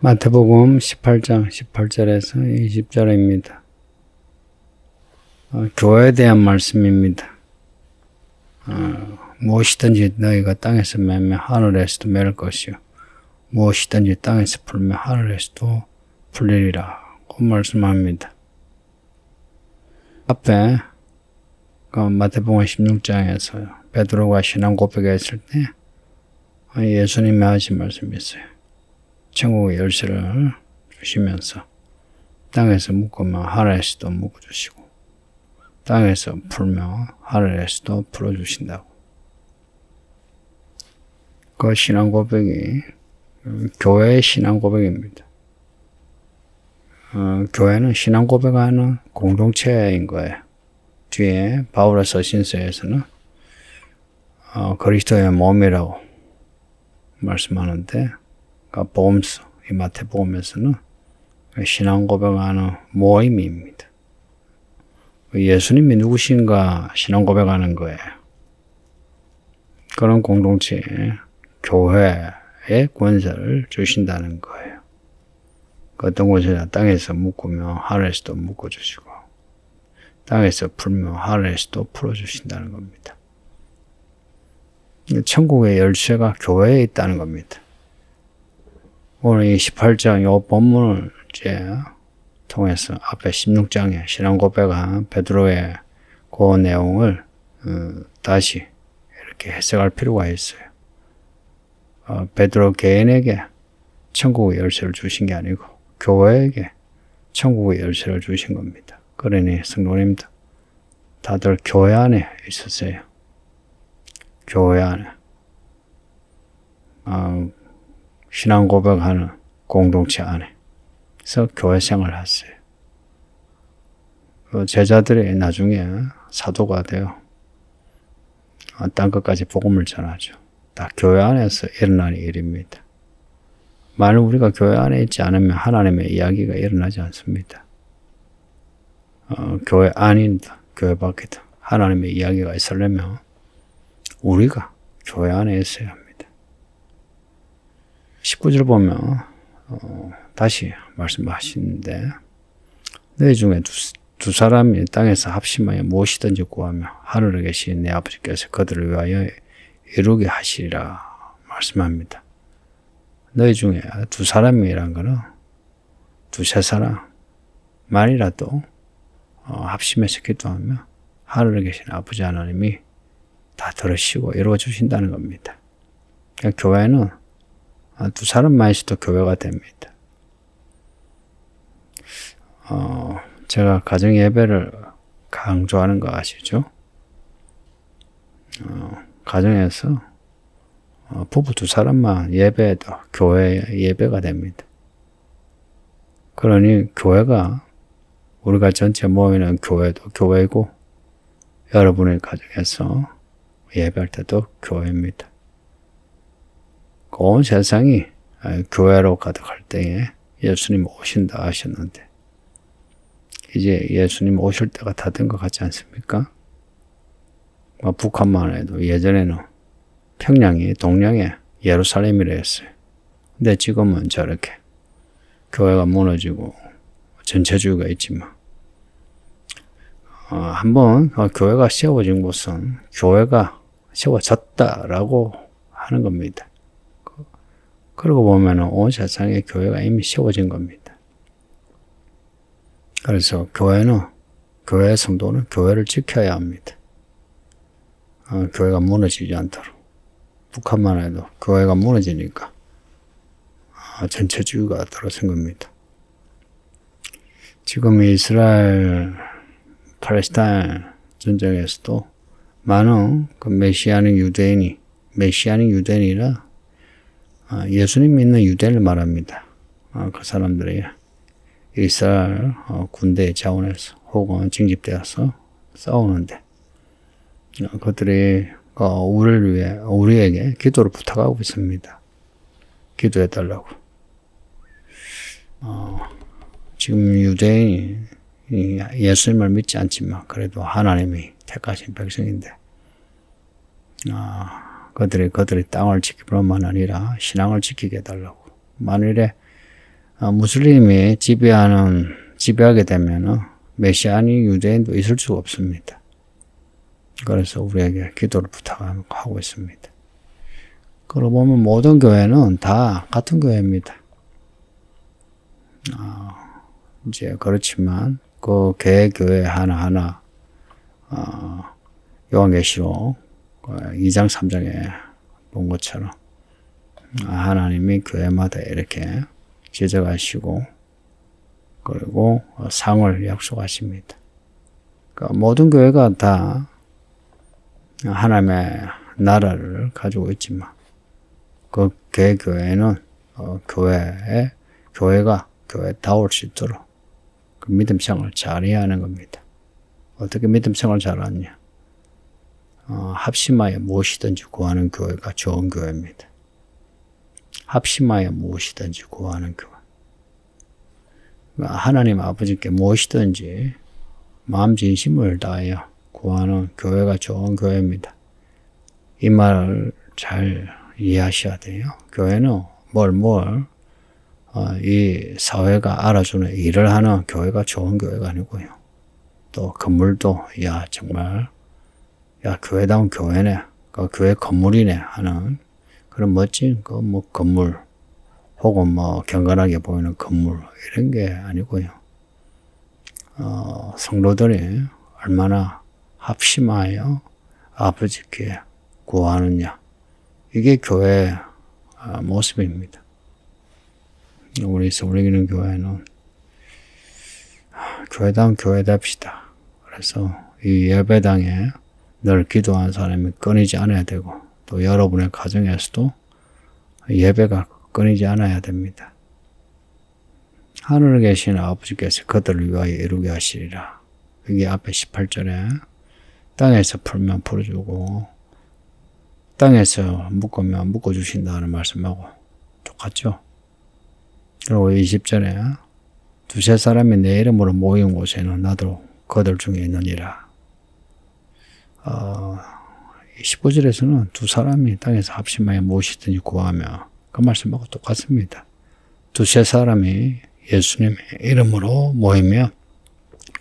마태복음 18장 18절에서 20절입니다. 어, 교회에 대한 말씀입니다. 어, 무엇이든지 너희가 땅에서 매면 하늘에서도 매를 것이요 무엇이든지 땅에서 풀면 하늘에서도 풀리리라 그 말씀합니다. 앞에 그 마태복음 16장에서 베드로가 신앙 고백했을 때 어, 예수님이 하신 말씀이 있어요. 천국의 열쇠를 주시면서 땅에서 묶으면 하늘에서도 묶어주시고 땅에서 풀면 하늘에서도 풀어주신다고. 그 신앙 고백이 음, 교회의 신앙 고백입니다. 어, 교회는 신앙 고백하는 공동체인 거예요. 뒤에 바울의 서신서에서는 어, 그리스도의 몸이라고 말씀하는데 그 보험서 이 마태복음에서는 신앙 고백하는 모임입니다. 예수님이 누구신가 신앙 고백하는 거예요. 그런 공동체 교회에 권세를 주신다는 거예요. 그 어떤 곳에 땅에서 묶으면 하늘에서도 묶어주시고 땅에서 풀면 하늘에서도 풀어주신다는 겁니다. 천국의 열쇠가 교회에 있다는 겁니다. 오늘 이 18장 요 본문을 이제 통해서 앞에 16장에 신앙 고백한 베드로의 그 내용을 어, 다시 이렇게 해석할 필요가 있어요. 어, 베드로 개인에게 천국의 열쇠를 주신 게 아니고 교회에게 천국의 열쇠를 주신 겁니다. 그러니 성도님들 다들 교회 안에 있으세요. 교회 안에 어, 신앙 고백하는 공동체 안에서 교회 생활을 하세요. 그 제자들이 나중에 사도가 되어 땅 끝까지 복음을 전하죠. 다 교회 안에서 일어나는 일입니다. 만일 우리가 교회 안에 있지 않으면 하나님의 이야기가 일어나지 않습니다. 어, 교회 안인다, 교회 밖이다. 하나님의 이야기가 있으려면 우리가 교회 안에 있어야 합니다. 19절 보면 어, 다시 말씀하시는데 너희 중에 두, 두 사람이 땅에서 합심하여 무엇이든지 구하며 하늘에 계신 내 아버지께서 그들을 위하여 이루게 하시리라 말씀합니다. 너희 중에 두 사람이란 거는 두세 사람 만이라도 어, 합심해서 기도하며 하늘에 계신 아버지 하나님이 다 들으시고 이루어 주신다는 겁니다. 그러니까 교회는 아, 두 사람만 있어도 교회가 됩니다. 어, 제가 가정 예배를 강조하는 거 아시죠? 어, 가정에서 어, 부부 두 사람만 예배해도 교회 예배가 됩니다. 그러니 교회가 우리가 전체 모이는 교회도 교회고 여러분의 가정에서 예배할 때도 교회입니다. 온 세상이 교회로 가득할 때에 예수님 오신다 하셨는데 이제 예수님 오실 때가 다 된 것 같지 않습니까? 뭐 북한만 해도 예전에는 평양이 동양의 예루살렘이라 했어요. 근데 지금은 저렇게 교회가 무너지고 전체주의가 있지만 어, 한번 어, 교회가 세워진 곳은 교회가 세워졌다라고 하는 겁니다. 그러고 보면 온 세상에 교회가 이미 세워진 겁니다. 그래서 교회는, 교회 성도는 교회를 지켜야 합니다. 어, 교회가 무너지지 않도록. 북한만 해도 교회가 무너지니까 어, 전체주의가 들어선 겁니다. 지금 이스라엘, 팔레스타인 전쟁에서도 많은 그 메시아는 유대인이, 메시아는 유대인이라 아, 예수님 믿는 유대를 말합니다. 아, 그 사람들이 이스라엘 어, 군대 자원에서 혹은 징집되어서 싸우는데 어, 그들이 그 우리를 위해 우리에게 기도를 부탁하고 있습니다. 기도해 달라고. 어, 지금 유대인이 예수님을 믿지 않지만 그래도 하나님이 택하신 백성인데 아, 그들이 그들의 땅을 지키기뿐만 아니라 신앙을 지키게 해달라고. 만일에 어, 무슬림이 지배하는 지배하게 되면은 메시아니 유대인도 있을 수가 없습니다. 그래서 우리에게 기도를 부탁하고 있습니다. 그러고 보면 모든 교회는 다 같은 교회입니다. 어, 이제 그렇지만 그 개 교회 하나 하나 어, 요한계시록 2장 3장에 본 것처럼 하나님이 교회마다 이렇게 지적하시고 그리고 상을 약속하십니다. 그러니까 모든 교회가 다 하나님의 나라를 가지고 있지만 그 개교회는 어, 교회에 교회가 교회다울 수 있도록 그 믿음 생활을 잘해야 하는 겁니다. 어떻게 믿음 생활을 잘하냐? 어, 합심하여 무엇이든지 구하는 교회가 좋은 교회입니다. 합심하여 무엇이든지 구하는 교회. 하나님 아버지께 무엇이든지 마음 진심을 다하여 구하는 교회가 좋은 교회입니다. 이 말을 잘 이해하셔야 돼요. 교회는 뭘, 뭘, 어, 이 사회가 알아주는 일을 하는 교회가 좋은 교회가 아니고요. 또 건물도, 야, 정말, 야, 교회다운 교회네. 그 교회 건물이네. 하는 그런 멋진 그 뭐 건물, 혹은 뭐 경건하게 보이는 건물, 이런 게 아니고요. 어, 성도들이 얼마나 합심하여 아버지께 구하느냐. 이게 교회 아, 모습입니다. 우리 서울이기는 교회는 교회당 교회답시다. 그래서 이 예배당에 늘 기도하는 사람이 끊이지 않아야 되고 또 여러분의 가정에서도 예배가 끊이지 않아야 됩니다. 하늘에 계신 아버지께서 그들을 위하여 이루게 하시리라. 여기 앞에 18절에 땅에서 풀면 풀어주고 땅에서 묶으면 묶어주신다는 말씀하고 똑같죠? 그리고 20절에 두세 사람이 내 이름으로 모인 곳에는 나도 그들 중에 있느니라. 어, 19절에서는 두 사람이 땅에서 합심하여 무엇이든지 구하며 그 말씀하고 똑같습니다. 두세 사람이 예수님의 이름으로 모이며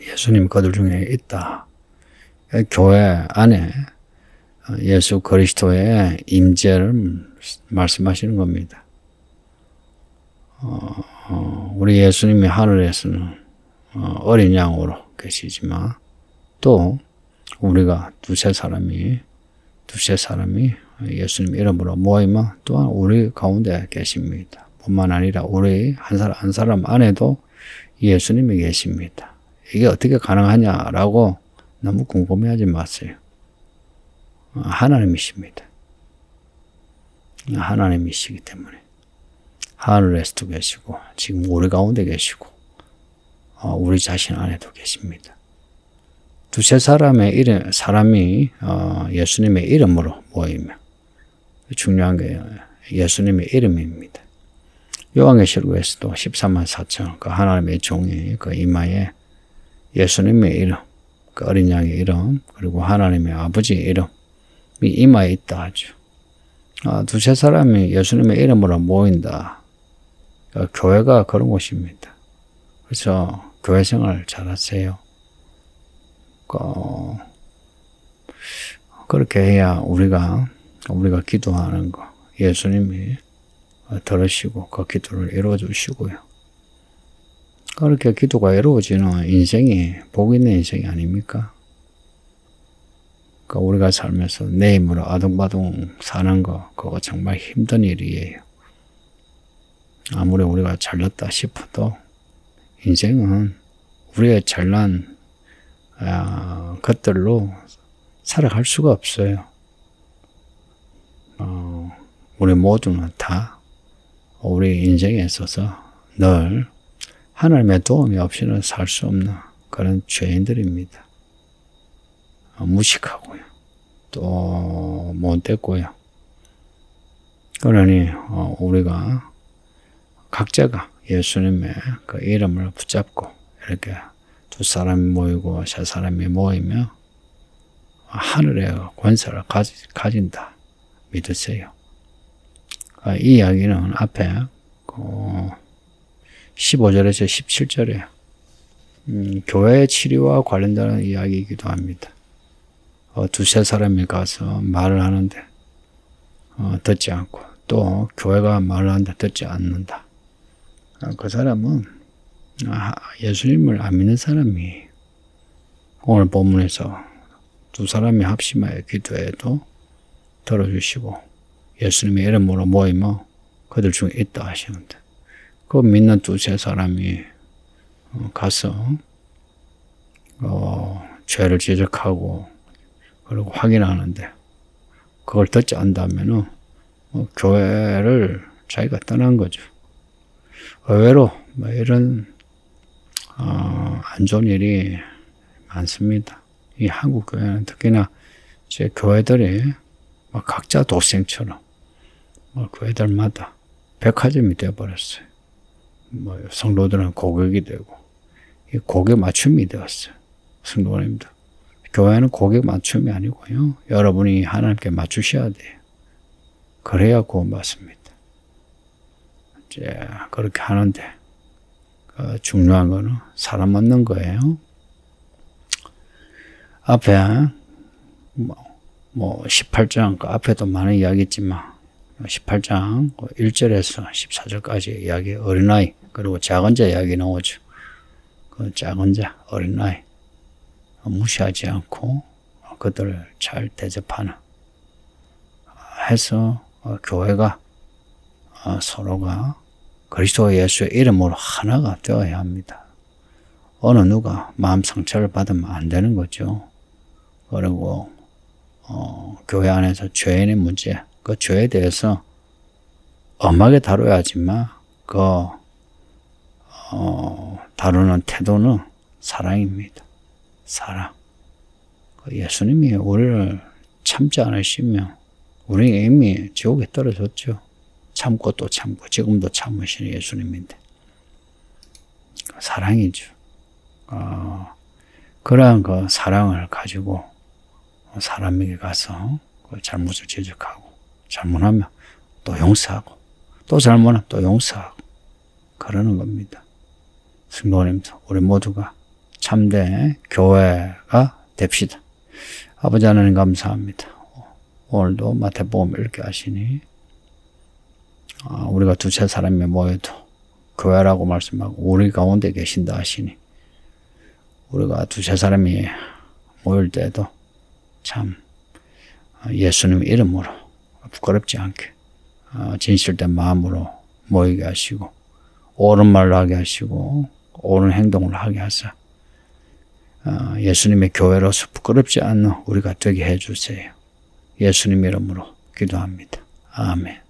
예수님 그들 중에 있다. 교회 안에 예수 그리스도의 임재를 말씀하시는 겁니다. 어, 어, 우리 예수님이 하늘에서는 어, 린 양으로 계시지만 또 우리가 두세 사람이 두세 사람이 예수님 이름으로 모이면 또한 우리 가운데 계십니다. 뿐만 아니라 우리 한 사람 한 사람 안에도 예수님이 계십니다. 이게 어떻게 가능하냐라고 너무 궁금해하지 마세요. 하나님이십니다. 하나님이시기 때문에 하늘에서도 계시고 지금 우리 가운데 계시고 어, 우리 자신 안에도 계십니다. 두세 사람의 이름 사람이 어, 예수님의 이름으로 모이며 중요한 게 예수님의 이름입니다. 요한계시록에서도 13만 4천 그 하나님의 종이 그 이마에 예수님의 이름, 그 어린 양의 이름, 그리고 하나님의 아버지의 이름이 이마에 있다 하죠. 아, 두세 사람이 예수님의 이름으로 모인다. 그 교회가 그런 곳입니다. 그래서 교회 생활 잘 하세요. 그, 그렇게 해야 우리가, 우리가 기도하는 거, 예수님이 들으시고 그 기도를 이루어 주시고요. 그렇게 기도가 이루어지는 인생이 복 있는 인생이 아닙니까? 그 우리가 살면서 내 힘으로 아둥바둥 사는 거 그거 정말 힘든 일이에요. 아무리 우리가 잘났다 싶어도 인생은 우리의 잘난 아, 것들로 살아갈 수가 없어요. 어, 우리 모두는 다 우리 인생에 있어서 늘 하나님의 도움이 없이는 살 수 없는 그런 죄인들입니다. 어, 무식하고요. 또 못됐고요. 그러니 어, 우리가 각자가 예수님의 그 이름을 붙잡고 이렇게 두 사람이 모이고 세 사람이 모이며 하늘의 권세를 가지, 인다 믿으세요. 아, 이 이야기는 앞에 그 15절에서 17절에 음, 교회 치료와 관련된 이야기이기도 합니다. 어, 두세 사람이 가서 말을 하는데 어, 듣지 않고 또 교회가 말을 하는데 듣지 않는다. 어, 그 사람은 아, 예수님을 안 믿는 사람이 오늘 본문에서 두 사람이 합심하여 기도해도 들어주시고 예수님의 이름으로 모이면 그들 중에 있다 하시는데 그 믿는 두세 사람이 어, 가서 어, 죄를 지적하고 그리고 확인하는데 그걸 듣지 않다면은 뭐 교회를 자기가 떠난 거죠. 의외로 뭐 이런 어, 안 좋은 일이 많습니다. 이 한국 교회는 특히나 제 교회들이 막 각자 도생처럼 뭐 교회들마다 백화점이 되어버렸어요. 뭐 성도들은 고객이 되고 이 고객 맞춤이 되었어요. 성도님들. 교회는 고객 맞춤이 아니고요. 여러분이 하나님께 맞추셔야 돼요. 그래야 구원받습니다. 이제 그렇게 하는데 그 중요한 거는 사람 맞는 거예요. 앞에 뭐, 뭐 18장 그 앞에도 많은 이야기 있지만 18장 1절에서 14절까지 이야기 어린아이 그리고 작은 자 이야기 나오죠. 그 작은 자 어린아이 무시하지 않고 그들을 잘 대접하는 해서 어, 교회가 어, 서로가 그리스도 예수의 이름으로 하나가 되어야 합니다. 어느 누가 마음 상처를 받으면 안 되는 거죠. 그리고 어, 교회 안에서 죄인의 문제, 그 죄에 대해서 엄하게 다뤄야지만 그 어, 다루는 태도는 사랑입니다. 사랑. 그 예수님이 우리를 참지 않으시면 우리 이미 지옥에 떨어졌죠. 참고 또 참고 지금도 참으시는 예수님인데 사랑이죠. 어, 그러한 그 사랑을 가지고 사람에게 가서 그 잘못을 지적하고 잘못하면 또 용서하고 또 잘못하면 또 용서하고 그러는 겁니다. 성도님들 우리 모두가 참된 교회가 됩시다. 아버지 하나님 감사합니다. 오늘도 마태복음 읽게 하시니 아, 우리가 두세 사람이 모여도 교회라고 말씀하고 우리 가운데 계신다 하시니 우리가 두세 사람이 모일 때도 참 예수님 이름으로 부끄럽지 않게 어, 진실된 마음으로 모이게 하시고 옳은 말을 하게 하시고 옳은 행동을 하게 하사 어, 예수님의 교회로서 부끄럽지 않는 우리가 되게 해주세요. 예수님 이름으로 기도합니다. 아멘.